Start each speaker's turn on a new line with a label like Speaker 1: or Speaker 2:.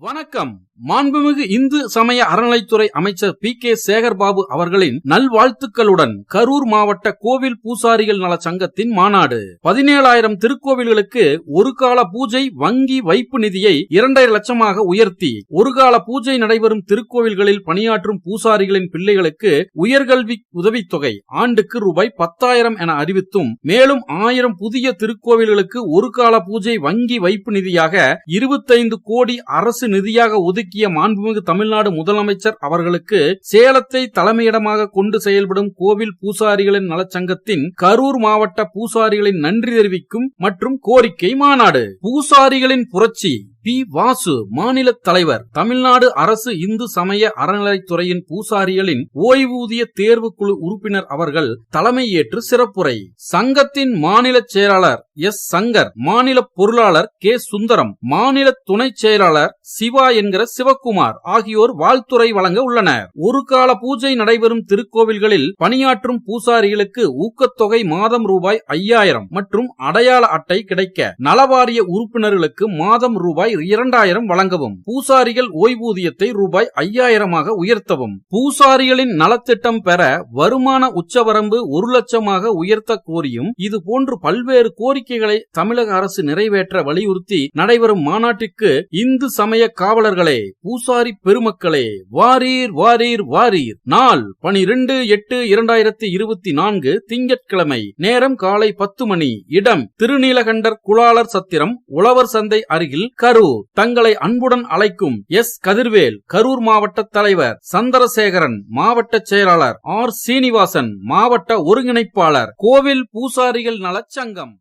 Speaker 1: வணக்கம். மாண்புமிகு இந்து சமய அறநிலைத்துறை அமைச்சர் பி கே சேகர்பாபு அவர்களின் நல்வாழ்த்துக்களுடன் கரூர் மாவட்ட கோவில் பூசாரிகள் நல சங்கத்தின் மாநாடு. பதினேழாயிரம் திருக்கோவில்களுக்கு ஒரு கால பூஜை வங்கி வைப்பு நிதியை இரண்டரை லட்சமாக உயர்த்தி ஒரு கால பூஜை நடைபெறும் திருக்கோவில்களில் பணியாற்றும் பூசாரிகளின் பிள்ளைகளுக்கு உயர்கல்வி உதவித்தொகை ஆண்டுக்கு ரூபாய் பத்தாயிரம் என அறிவித்தும் மேலும் ஆயிரம் புதிய திருக்கோவில்களுக்கு ஒரு கால பூஜை வங்கி வைப்பு நிதியாக இருபத்தைந்து கோடி அரசு நிதியாக ஒதுக்கிய மாண்புமிகு தமிழ்நாடு முதலமைச்சர் அவர்களுக்கு சேலத்தை தலைமையிடமாக கொண்டு செயல்படும் கோவில் பூசாரிகளின் நலச்சங்கத்தின் கரூர் மாவட்ட பூசாரிகளின் நன்றி தெரிவிக்கும் மற்றும் கோரிக்கை மாநாடு. பூசாரிகளின் புரட்சி. பி. வாசு மாநில தலைவர். தமிழ்நாடு அரசு இந்து சமய அறநிலைத்துறையின் பூசாரிகளின் ஓய்வூதிய தேர்வு குழு உறுப்பினர் அவர்கள் தலைமையேற்று சிறப்புரை. சங்கத்தின் மாநில செயலாளர் எஸ். சங்கர் மாநில பொருளாளர் கே. சுந்தரம் மாநில துணை செயலாளர் சிவா என்கிற சிவக்குமார் ஆகியோர் வாழ்த்துறை வழங்க உள்ளனர். ஒரு கால பூஜை நடைபெறும் திருக்கோவில்களில் பணியாற்றும் பூசாரிகளுக்கு ஊக்கத்தொகை மாதம் ரூபாய் ஐயாயிரம் மற்றும் அடையாள அட்டை கிடைக்க நலவாரிய உறுப்பினர்களுக்கு மாதம் ரூபாய் இரண்டாயிரம் வழங்கவும். பூசாரிகள் ஓய்வூதியத்தை ரூபாய் ஐயாயிரமாக உயர்த்தவும். பூசாரிகளின் நலத்திட்டம் பெற வருமான உச்சவரம்பு ஒரு லட்சமாக உயர்த்த கோரியும். இது போன்று பல்வேறு கோரிக்கைகளை தமிழக அரசு நிறைவேற்ற வலியுறுத்தி நடைபெறும் மாநாட்டிற்கு இந்து சமய காவலர்களே பூசாரி பெருமக்களே வாரீர் வாரீர் வாரீர். நாள் பனிரெண்டு எட்டு இரண்டாயிரத்தி இருபத்தி நான்கு திங்கட்கிழமை நேரம் காலை பத்து மணி இடம் திருநீலகண்டர் குளாளர் சத்திரம் உழவர் சந்தை அருகில் கரூர். தங்களை அன்புடன் அழைக்கும் எஸ். கதிர்வேல் கரூர் மாவட்ட தலைவர் சந்திரசேகரன் மாவட்ட செயலாளர் ஆர். சீனிவாசன் மாவட்ட ஒருங்கிணைப்பாளர் கோவில் பூசாரிகள் நலச்சங்கம்.